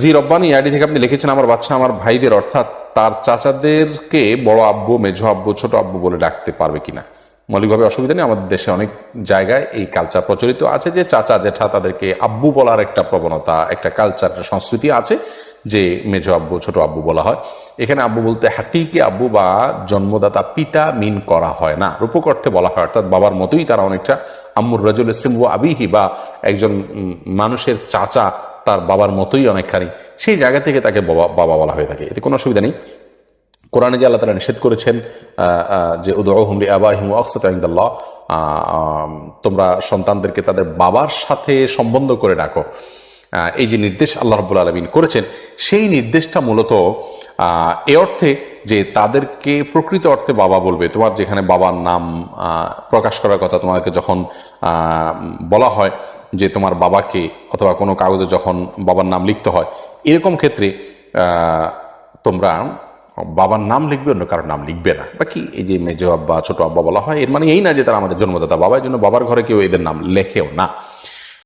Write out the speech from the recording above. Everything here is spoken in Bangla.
জি, রব্বানি, আইডি থেকে আপনি লিখেছেন, আমার বাচ্চা আমার ভাইদের অর্থাৎ তার চাচাদেরকে বড় আব্বু, মেঝো আব্বু, ছোট আব্বু বলে ডাকতে পারবে কিনা? মৌলিকভাবে অসুবিধা নেই, আমাদের দেশে অনেক জায়গায় এই কালচার প্রচলিত আছে যে চাচা, জেঠা তাদেরকে আব্বু বলার একটা প্রবণতা, একটা কালচার একটা সংস্কৃতি আছে যে মেঝো আব্বু, ছোট আব্বু বলা হয়। এখানে আব্বু বলতে হাকিকে আব্বু বা জন্মদাতা, পিতা মিন করা হয় না, রূপক অর্থে বলা হয়। অর্থাৎ বাবার মতোই তারা অনেকটা, আম্মুর রাজুল সিম্বু আবিহি বা একজন মানুষের চাচা তার বাবার মতোই অনেকখানি। সেই জায়গা থেকে তাকে বাবা বাবা বলা হয়ে থাকে। এতে কোনো অসুবিধা নেই। কোরআনে যে আল্লাহ তালা নিষেধ করেছেন যে উদহুমরি আবাহিম আকসাত ইনদাল্লাহ তোমরা সন্তানদেরকে তাদের বাবার সাথে সম্বন্ধ করে ডাকো। এই যে নির্দেশ আল্লাহ রব্বুল আলমিন করেছেন, সেই নির্দেশটা মূলত এ অর্থে যে তাদেরকে প্রকৃত অর্থে বাবা বলবে। তোমার যেখানে বাবার নাম প্রকাশ করার কথা তোমাকে যখন বলা হয় যে তোমার বাবাকে অথবা কোনো কাগজে যখন বাবার নাম লিখতে হয়, এরকম ক্ষেত্রে তোমরা বাবার নাম লিখবে, অন্য কারোর নাম লিখবে না। বা কি এই যে মেজো আব্বা, ছোটো আব্বা বলা হয়, এর মানে এই না যে তারা আমাদের জন্মদাতা, বাবা জন্য বাবার ঘরে কেউ এদের নাম লেখেও না।